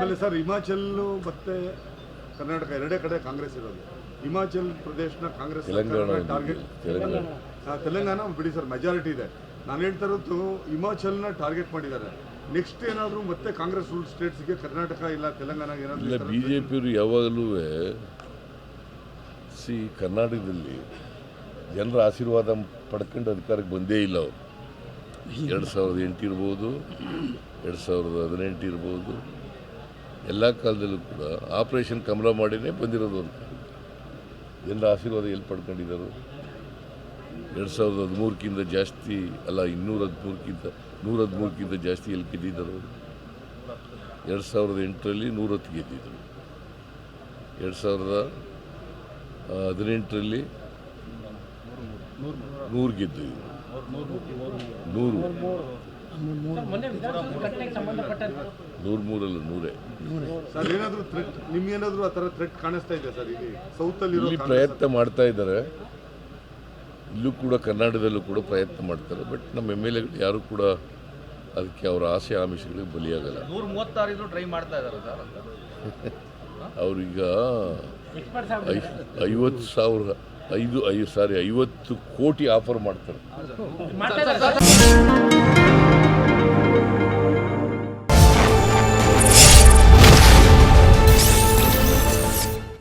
ಆಮೇಲೆ ಸರ್ ಹಿಮಾಚಲ್ ಮತ್ತೆ ಕರ್ನಾಟಕ ಎರಡೇ ಕಡೆ ಕಾಂಗ್ರೆಸ್ ಇರೋದು. ಹಿಮಾಚಲ್ ಪ್ರದೇಶನ ಕಾಂಗ್ರೆಸ್ ತೆಲಂಗಾಣ ಟಾರ್ಗೆಟ್ ತೆಲಂಗಾಣ. ಬಿಡಿ ಸರ್ ಮೆಜಾರಿಟಿ ಇದೆ. ನಾನು ಹೇಳ್ತಾ ಇರೋದು ಹಿಮಾಚಲ್ನ ಟಾರ್ಗೆಟ್ ಮಾಡಿದ್ದಾರೆ. ನೆಕ್ಸ್ಟ್ ಏನಾದರೂ ಮತ್ತೆ ಕಾಂಗ್ರೆಸ್ ರೂಲ್ ಸ್ಟೇಟ್ಸ್ಗೆ ಕರ್ನಾಟಕ ಇಲ್ಲ ತೆಲಂಗಾಣ ಇಲ್ಲ ಏನಾದರೂ ಬಿ ಜೆ ಪಿಯವರು ಯಾವಾಗಲೂ ಸಿ ಕರ್ನಾಟಕದಲ್ಲಿ ಜನರ ಆಶೀರ್ವಾದ ಪಡ್ಕೊಂಡು ಅಧಿಕಾರಕ್ಕೆ ಬಂದೇ ಇಲ್ಲ ಅವರು. ಎರಡು ಸಾವಿರದ ಎಂಟು ಇರ್ಬೋದು ಎರಡು ಸಾವಿರದ ಹದಿನೆಂಟು ಇರ್ಬೋದು ಎಲ್ಲ ಕಾಲದಲ್ಲೂ ಕೂಡ ಆಪರೇಷನ್ ಕಮಲ ಮಾಡಿನೇ ಬಂದಿರೋದು ಅಂತ. ಜನರ ಆಶೀರ್ವಾದ ಎಲ್ಲಿ ಪಡ್ಕೊಂಡಿದ್ದಾರೆ? ಎರಡು ಸಾವಿರದ ಹದಿಮೂರಕ್ಕಿಂತ ಜಾಸ್ತಿ, ಅಲ್ಲ ಇನ್ನೂರ ಹದಿಮೂರಕ್ಕಿಂತ, ನೂರ ಹದಿಮೂರಕ್ಕಿಂತ ಜಾಸ್ತಿ ಎಲ್ಲಿ ಗೆದ್ದಿದ್ದಾರೆ? ಎರಡು ಸಾವಿರದ ಎಂಟರಲ್ಲಿ ನೂರತ್ತು ಗೆದ್ದಿದ್ದರು ಎರಡು ಸಾವಿರದ ಹದಿನೆಂಟರಲ್ಲಿ ನೂರು ಗೆದ್ದಿದ್ದರು ನೂರು. ನೂರು ಮೂರಲ್ಲ ನೂರೇ. ಸರ್ ಏನಾದರೂ ಥ್ರೆಟ್ ನಿಮ್ಗೇನಾದರೂ ಆ ಥರ ಥ್ರೆಟ್ ಕಾಣಿಸ್ತಾ ಇದೆ ಸರ್? ಇಲ್ಲಿ ಸೌತಲ್ಲಿರೋ ಇಲ್ಲಿ ಪ್ರಯತ್ನ ಮಾಡ್ತಾ ಇದ್ದಾರೆ. ಇಲ್ಲೂ ಕೂಡ ಕರ್ನಾಟಕದಲ್ಲೂ ಕೂಡ ಪ್ರಯತ್ನ ಮಾಡ್ತಾರೆ. ಬಟ್ ನಮ್ಮ ಎಂ ಎಲ್ ಎಗಳು ಯಾರು ಕೂಡ ಅದಕ್ಕೆ ಅವರ ಆಸೆ ಆಮಿಷಗಳಿಗೆ ಬಲಿಯಾಗಲ್ಲ. ನೂರ ಮೂವತ್ತಾರು ಟ್ರೈ ಮಾಡ್ತಾ ಇದ್ದಾರೆ ಸರ್ ಅವ್ರೀಗ ಐವತ್ತು ಸಾವಿರ ಐದು ಐದು ಸಾರಿ ಐವತ್ತು ಕೋಟಿ ಆಫರ್ ಮಾಡ್ತಾರೆ.